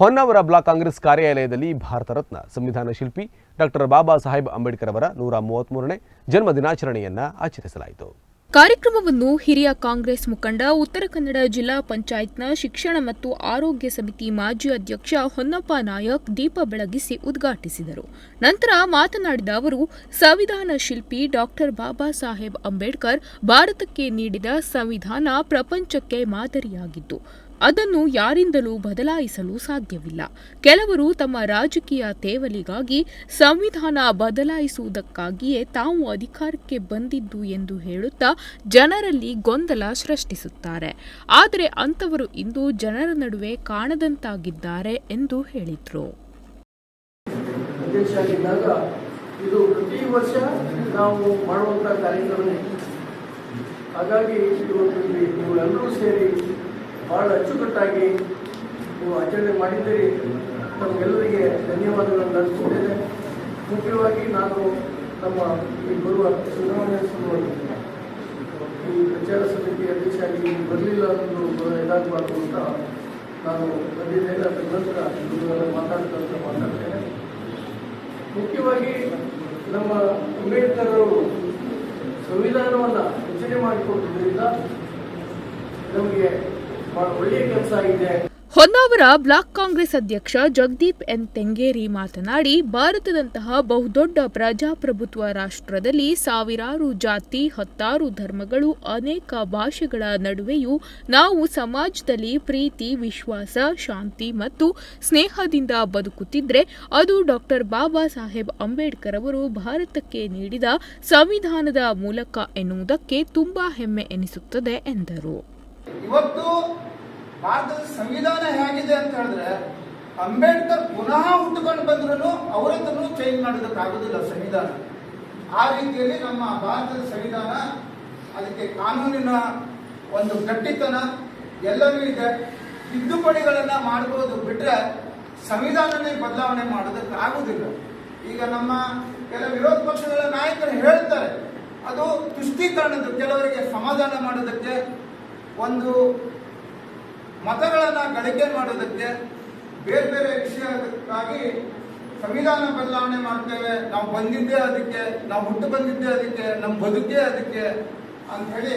Honnavar block Congress ಕಾರ್ಯಾಲಯದಲ್ಲಿ ಭಾರತ ರತ್ನ ಸಂವಿಧಾನ ಶಿಲ್ಪಿ ಡಾಕ್ಟರ್ ಬಾಬಾ ಸಾಹೇಬ್ ಅಂಬೇಡ್ಕರ್ ಅವರ ನೂರ ಮೂವತ್ಮೂರನೇ ಜನ್ಮ ದಿನಾಚರಣೆಯನ್ನ ಆಚರಿಸಲಾಯಿತು. ಕಾರ್ಯಕ್ರಮವನ್ನು ಹಿರಿಯ ಕಾಂಗ್ರೆಸ್ ಮುಖಂಡ, ಉತ್ತರ ಕನ್ನಡ ಜಿಲ್ಲಾ ಪಂಚಾಯತ್ನ ಶಿಕ್ಷಣ ಮತ್ತು ಆರೋಗ್ಯ ಸಮಿತಿ ಮಾಜಿ ಅಧ್ಯಕ್ಷ ಹೊನ್ನಪ್ಪ ನಾಯಕ್ ದೀಪ ಬೆಳಗಿಸಿ ಉದ್ಘಾಟಿಸಿದರು. ನಂತರ ಮಾತನಾಡಿದ ಅವರು, ಸಂವಿಧಾನ ಶಿಲ್ಪಿ ಡಾಕ್ಟರ್ ಬಾಬಾ ಸಾಹೇಬ್ ಅಂಬೇಡ್ಕರ್ ಭಾರತಕ್ಕೆ ನೀಡಿದ ಸಂವಿಧಾನ ಪ್ರಪಂಚಕ್ಕೆ ಮಾದರಿಯಾಗಿದ್ದು ಅದನ್ನು ಯಾರಿಂದಲೂ ಬದಲಾಯಿಸಲು ಸಾಧ್ಯವಿಲ್ಲ. ಕೆಲವರು ತಮ್ಮ ರಾಜಕೀಯ ತೇವಲಿಗಾಗಿ ಸಂವಿಧಾನ ಬದಲಾಯಿಸುವುದಕ್ಕಾಗಿಯೇ ತಾವು ಅಧಿಕಾರಕ್ಕೆ ಬಂದಿದ್ದು ಎಂದು ಹೇಳುತ್ತಾ ಜನರಲ್ಲಿ ಗೊಂದಲ ಸೃಷ್ಟಿಸುತ್ತಾರೆ. ಆದರೆ ಅಂಥವರು ಇಂದು ಜನರ ನಡುವೆ ಕಾಣದಂತಾಗಿದ್ದಾರೆ ಎಂದು ಹೇಳಿದರು. ಇದು ಪ್ರತಿ ವರ್ಷ ನಾವು ಮಾಡುವಂತಹ ಕಾರ್ಯಕ್ರಮ ಹಾಗಾಗಿ ಇವತ್ತು ಸೇರಿ ಭಾಳ ಅಚ್ಚುಕಟ್ಟಾಗಿ ನೀವು ಆಚರಣೆ ಮಾಡಿದ್ದೀರಿ. ತಮಗೆಲ್ಲರಿಗೆ ಧನ್ಯವಾದಗಳನ್ನು ಅರ್ಪಿಸುತ್ತೇನೆ ಮುಖ್ಯವಾಗಿ ನಾನು ನಮ್ಮ ಈ ಬರುವ ಚುನಾವಣೆ ಈ ಪ್ರಚಾರ ಸಮಿತಿ ಅಧ್ಯಕ್ಷರಾಗಿ ಬರಲಿಲ್ಲ ಅನ್ನೋದು ಇದಾಗಬಾರ್ದು ಅಂತ ನಾನು ಬಂದಿದ್ದೇನೆ. ಅದರ ನಂತರ ಮಾತಾಡ್ತಾ ಮಾತಾಡ್ತೇನೆ. ಮುಖ್ಯವಾಗಿ ನಮ್ಮ ಅಂಬೇಡ್ಕರ್ ಅವರು ಸಂವಿಧಾನವನ್ನು ರಚನೆ ಮಾಡಿಕೊಟ್ಟಿದ್ದರಿಂದ ನಮಗೆ ಬಹಳ ಒಳ್ಳೆಯ ಹೊನ್ನಾವರ ಬ್ಲಾಕ್ ಕಾಂಗ್ರೆಸ್ ಅಧ್ಯಕ್ಷ ಜಗದೀಪ್ ಎನ್ ತೆಂಗೇರಿ ಮಾತನಾಡಿ, ಭಾರತದಂತಹ ಬಹುದೊಡ್ಡ ಪ್ರಜಾಪ್ರಭುತ್ವ ರಾಷ್ಟ್ರದಲ್ಲಿ ಸಾವಿರಾರು ಜಾತಿ, ಹತ್ತಾರು ಧರ್ಮಗಳು, ಅನೇಕ ಭಾಷೆಗಳ ನಡುವೆಯೂ ನಾವು ಸಮಾಜದಲ್ಲಿ ಪ್ರೀತಿ, ವಿಶ್ವಾಸ, ಶಾಂತಿ ಮತ್ತು ಸ್ನೇಹದಿಂದ ಬದುಕುತ್ತಿದ್ದರೆ ಅದು ಡಾಕ್ಟರ್ ಬಾಬಾ ಸಾಹೇಬ್ ಅಂಬೇಡ್ಕರ್ ಅವರು ಭಾರತಕ್ಕೆ ನೀಡಿದ ಸಂವಿಧಾನದ ಮೂಲಕ ಎನ್ನುವುದಕ್ಕೆ ತುಂಬಾ ಹೆಮ್ಮೆ ಎನಿಸುತ್ತದೆ ಎಂದರು. ಇವತ್ತು ಭಾರತದ ಸಂವಿಧಾನ ಹೇಗಿದೆ ಅಂತ ಹೇಳಿದ್ರೆ, ಅಂಬೇಡ್ಕರ್ ಪುನಃ ಹುಟ್ಟುಕೊಂಡು ಬಂದ್ರು ಅವರನ್ನು ಚೇಂಜ್ ಮಾಡೋದಕ್ಕಾಗೋದಿಲ್ಲ ಸಂವಿಧಾನ. ಆ ರೀತಿಯಲ್ಲಿ ನಮ್ಮ ಭಾರತದ ಸಂವಿಧಾನ, ಅದಕ್ಕೆ ಕಾನೂನಿನ ಒಂದು ಗಟ್ಟಿತನ ಎಲ್ಲವೂ ಇದೆ. ತಿದ್ದುಪಡಿಗಳನ್ನ ಮಾಡಬಹುದು ಬಿಟ್ರೆ ಸಂವಿಧಾನನೇ ಬದಲಾವಣೆ ಮಾಡೋದಕ್ಕಾಗುದಿಲ್ಲ. ಈಗ ನಮ್ಮ ಕೆಲ ವಿರೋಧ ಪಕ್ಷಗಳ ನಾಯಕರು ಹೇಳ್ತಾರೆ, ಅದು ತುಷ್ಟೀಕರಣದ ಕೆಲವರಿಗೆ ಸಮಾಧಾನ ಮಾಡೋದಕ್ಕೆ ಒಂದು ಮತಗಳನ್ನು ಗಳಿಕೆ ಮಾಡೋದಕ್ಕೆ ಬೇರೆ ಬೇರೆ ವಿಷಯಕ್ಕಾಗಿ ಸಂವಿಧಾನ ಬದಲಾವಣೆ ಮಾಡ್ತೇವೆ. ನಾವು ಬಂದಿದ್ದೇ ಅದಕ್ಕೆ, ನಾವು ಹುಟ್ಟು ಬಂದಿದ್ದೇ ಅದಕ್ಕೆ ನಮ್ಮ ಬದುಕೇ ಅದಕ್ಕೆ ಅಂತ ಹೇಳಿ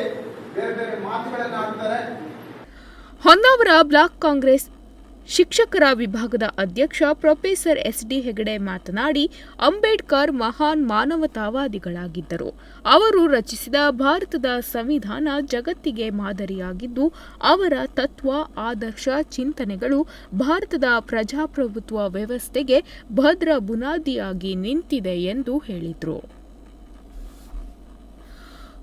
ಬೇರೆ ಬೇರೆ ಮಾತುಗಳನ್ನು ಆಡ್ತಾರೆ. ಹೊನ್ನಾವರ ಬ್ಲಾಕ್ ಕಾಂಗ್ರೆಸ್ ಶಿಕ್ಷಕರ ವಿಭಾಗದ ಅಧ್ಯಕ್ಷ ಪ್ರೊಫೆಸರ್ ಎಸ್ ಡಿ ಹೆಗಡೆ ಮಾತನಾಡಿ, ಅಂಬೇಡ್ಕರ್ ಮಹಾನ್ ಮಾನವತಾವಾದಿಗಳಾಗಿದ್ದರು. ಅವರು ರಚಿಸಿದ ಭಾರತದ ಸಂವಿಧಾನ ಜಗತ್ತಿಗೆ ಮಾದರಿಯಾಗಿದ್ದು, ಅವರ ತತ್ವ, ಆದರ್ಶ, ಚಿಂತನೆಗಳು ಭಾರತದ ಪ್ರಜಾಪ್ರಭುತ್ವ ವ್ಯವಸ್ಥೆಗೆ ಭದ್ರ ಬುನಾದಿಯಾಗಿ ನಿಂತಿದೆ ಎಂದು ಹೇಳಿದರು.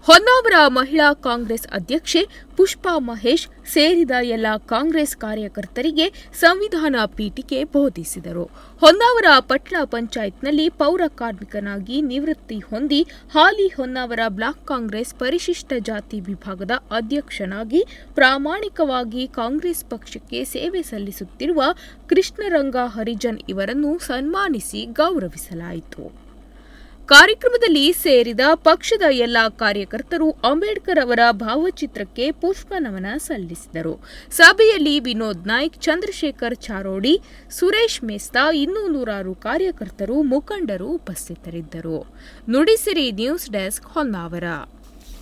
ಹೊನ್ನಾವರ ಮಹಿಳಾ ಕಾಂಗ್ರೆಸ್ ಅಧ್ಯಕ್ಷೆ ಪುಷ್ಪಾ ಮಹೇಶ್ ಸೇರಿದ ಎಲ್ಲ ಕಾಂಗ್ರೆಸ್ ಕಾರ್ಯಕರ್ತರಿಗೆ ಸಂವಿಧಾನ ಪೀಠಿಕೆ ಬೋಧಿಸಿದರು. ಹೊನ್ನಾವರ ಪಟ್ಟಣ ಪಂಚಾಯತ್ನಲ್ಲಿ ಪೌರ ಕಾರ್ಮಿಕನಾಗಿ ನಿವೃತ್ತಿ ಹೊಂದಿ ಹಾಲಿ ಹೊನ್ನಾವರ ಬ್ಲಾಕ್ ಕಾಂಗ್ರೆಸ್ ಪರಿಶಿಷ್ಟ ಜಾತಿ ವಿಭಾಗದ ಅಧ್ಯಕ್ಷನಾಗಿ ಪ್ರಾಮಾಣಿಕವಾಗಿ ಕಾಂಗ್ರೆಸ್ ಪಕ್ಷಕ್ಕೆ ಸೇವೆ ಸಲ್ಲಿಸುತ್ತಿರುವ ಕೃಷ್ಣರಂಗ ಹರಿಜನ್ ಇವರನ್ನು ಸನ್ಮಾನಿಸಿ ಗೌರವಿಸಲಾಯಿತು. ಕಾರ್ಯಕ್ರಮದಲ್ಲಿ ಸೇರಿದ ಪಕ್ಷದ ಎಲ್ಲ ಕಾರ್ಯಕರ್ತರು ಅಂಬೇಡ್ಕರ್ ಅವರ ಭಾವಚಿತ್ರಕ್ಕೆ ಪುಷ್ಪನಮನ ಸಲ್ಲಿಸಿದರು. ಸಭೆಯಲ್ಲಿ ವಿನೋದ್ ನಾಯ್ಕ್, ಚಂದ್ರಶೇಖರ್ ಚಾರೋಡಿ, ಸುರೇಶ್ ಮೇಸ್ತಾ ಇನ್ನೂ ನೂರಾರು ಕಾರ್ಯಕರ್ತರು ಮುಖಂಡರು ಉಪಸ್ಥಿತರಿದ್ದರು. Nudisiri news desk Honnavar.